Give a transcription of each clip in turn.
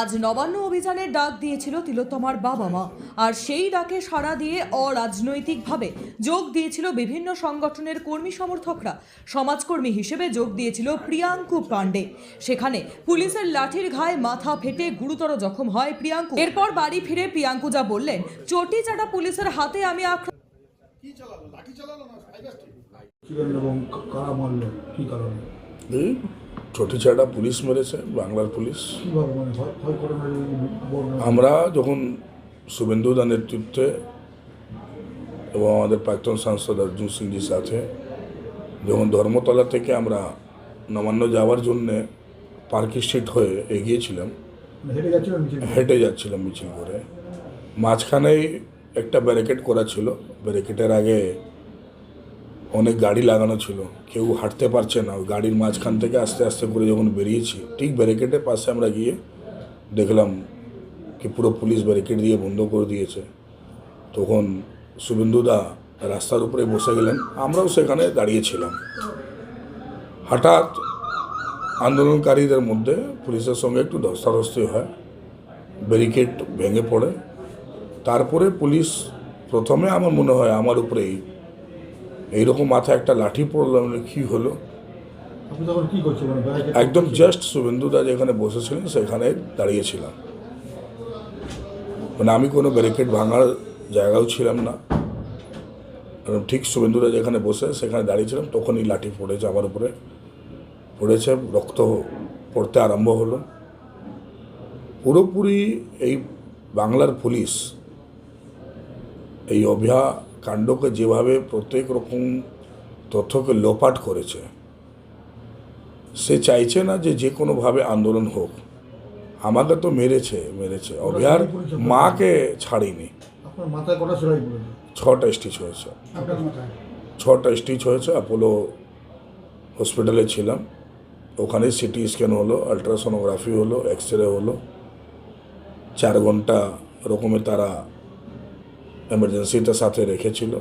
আজ নবান্ন অভিযানের ডাক দিয়েছিল তিলোত্তমার বাবা মা আর সেই ডাকে সাড়া দিয়ে অরাজনৈতিকভাবে যোগ দিয়েছিল বিভিন্ন সংগঠনের কর্মী সমর্থকরা। সমাজকর্মী হিসেবে যোগ দিয়েছিল প্রিয়াঙ্কু পাণ্ডে। সেখানে পুলিশের লাঠির ঘায়ে মাথা ফেটে গুরুতর জখম হয় প্রিয়াঙ্কু। এরপর বাড়ি ফিরে প্রিয়াঙ্কু যা বললেন চটি চাটা পুলিশের হাতে আমি আক্রান্ত এবং কারা মারলো? কী কারণে? চটিচাটা পুলিশ মেরেছে, বাংলার পুলিশ। আমরা যখন শুভেন্দুদা নেতৃত্বে এবং আমাদের প্রাক্তন সাংসদ অর্জুন সিংজির সাথে যখন ধর্মতলা থেকে আমরা নবান্ন যাওয়ার জন্যে পার্ক স্ট্রিট হয়ে এগিয়েছিলাম, হেঁটে যাচ্ছিলাম মিছিল করে। মাঝখানেই একটা ব্যারিকেড করা ছিল। ব্যারিকেডের আগে অনেক গাড়ি লাগানো ছিল। কেউ হাঁটতে পারছে না। ওই গাড়ির মাঝখান থেকে আস্তে আস্তে করে যখন বেরিয়েছি, ঠিক ব্যারিকেডের পাশে আমরা গিয়ে দেখলাম কি পুরো পুলিশ ব্যারিকেড দিয়ে বন্ধ করে দিয়েছে। তখন শুভেন্দুদা রাস্তার উপরে বসে গেলেন। আমরাও সেখানে দাঁড়িয়েছিলাম হঠাৎ আন্দোলনকারীদের মধ্যে পুলিশের সঙ্গে একটু ধস্তাধস্তি হয়। ব্যারিকেড ভেঙে পড়ে। তারপরে পুলিশ প্রথমে আমার মনে হয় আমার উপরেই এইরকম মাথায় একটা লাঠি পড়ল আমি কী হলো? মানে একদম জাস্ট শুভেন্দুদা যেখানে বসেছিলেন সেখানে দাঁড়িয়েছিলাম। মানে আমি কোনো ব্যারিকেড ভাঙার জায়গাও ছিলাম না। কারণ ঠিক শুভেন্দুদা যেখানে বসে সেখানে দাঁড়িয়েছিলাম তখনই লাঠি পড়েছে আমার উপরে। পড়েছে রক্ত পড়তে আরম্ভ হলো। পুরোপুরি এই বাংলার পুলিশ এই অভ্যা কাণ্ডকে যেভাবে প্রত্যেক রকম তথ্যকে লোপাট করেছে সে চাইছে না যে যে কোনোভাবে আন্দোলন হোক। আমাকে তো মেরেছে মেরেছে। অভিয়ার মাকে ছাড়িনি। ছটা স্টিচ হয়েছে। ছটা স্টিচ হয়েছে। অ্যাপোলো হসপিটালে ছিলাম। ওখানে সিটি স্ক্যান হলো আলট্রাসোনোগ্রাফি হলো এক্স রে হলো। চার ঘণ্টা রকমের তারা এমার্জেন্সিটা সাথে রেখেছিল।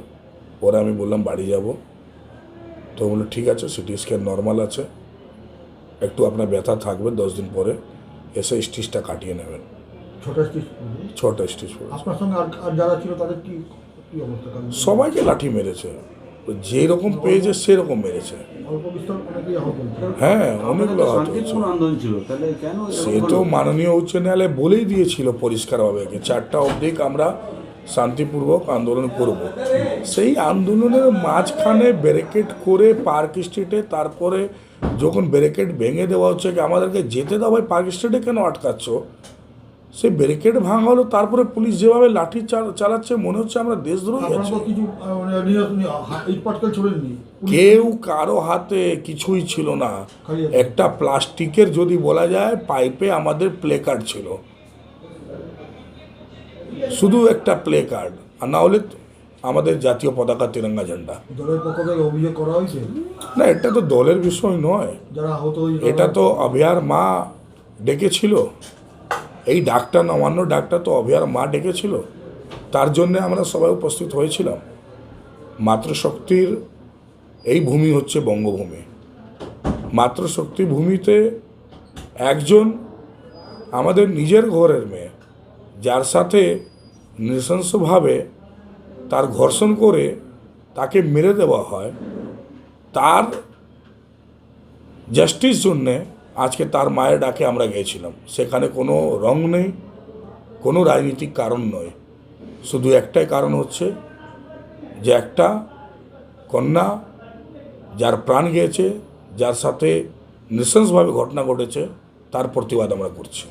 পরে আমি বললাম বাড়ি যাব। তো বলল ঠিক আছে সিটি স্ক্যান নর্মাল আছে। একটু আপনার ব্যথা থাকবে দশ দিন পরে। এসে স্টিচটা কাটিয়ে নেবেন। ছটা স্টিচ ছটা স্টিচ পড়েছে আপনার সঙ্গে আর আর যারা ছিল তাদের কি কী অবস্থা? কারণ সবাইকে লাঠি মেরেছে। যেরকম পেয়েছে সেরকম মেরেছে। হয়েছে। হ্যাঁ অনেকগুলো সে তো মাননীয় উচ্চ ন্যায়ালয় বলেই দিয়েছিল পরিষ্কারভাবে চারটা অবধি আমরা শান্তিপূর্বক আন্দোলন করব। সেই আন্দোলনের মাঝখানে ব্যারিকেড করে পার্ক স্ট্রিটে তারপরে যখন ব্যারিকেড ভেঙে দেওয়া হচ্ছে আমাদেরকে যেতে দাও ভাই? পার্ক স্ট্রিটে কেন আটকাচ্ছ? সে ব্যারিকেড ভাঙা হলো তারপরে পুলিশ যেভাবে লাঠি চালাচ্ছে মনে হচ্ছে আমরা দেশদ্রোহী আছি। মানে কেউ কারও হাতে কিছুই ছিল না। একটা প্লাস্টিকের যদি বলা যায় পাইপে আমাদের প্লে কার্ড ছিল। শুধু একটা প্লে কার্ড আর না হলে আমাদের জাতীয় পতাকা তিরঙ্গা ঝান্ডা। দলের পক্ষ থেকে অভিযোগ করা হয়েছে? না এটা তো দলের বিষয় নয়। যারা আহত এটা তো অভয়ার মা ডেকেছিল। এই ডাকটা নবান্ন ডাকটা তো অভয়ার মা ডেকেছিল। তার জন্যে আমরা সবাই উপস্থিত হয়েছিলাম। মাতৃশক্তির এই ভূমি হচ্ছে বঙ্গভূমি। মাতৃশক্তি ভূমিতে একজন আমাদের নিজের ঘরের মেয়ে যার সাথে নৃশংসভাবে তার ঘর্ষণ করে তাকে মেরে দেওয়া হয়, তার জাস্টিস জন্যে আজকে তার মায়ের ডাকে আমরা গিয়েছিলাম। সেখানে কোনো রং নেই, কোনো রাজনীতিক কারণ নয়। শুধু একটাই কারণ হচ্ছে যে একটা কন্যা যার প্রাণ গিয়েছে, যার সাথে নৃশংসভাবে ঘটনা ঘটেছে, তার প্রতিবাদ আমরা করছি।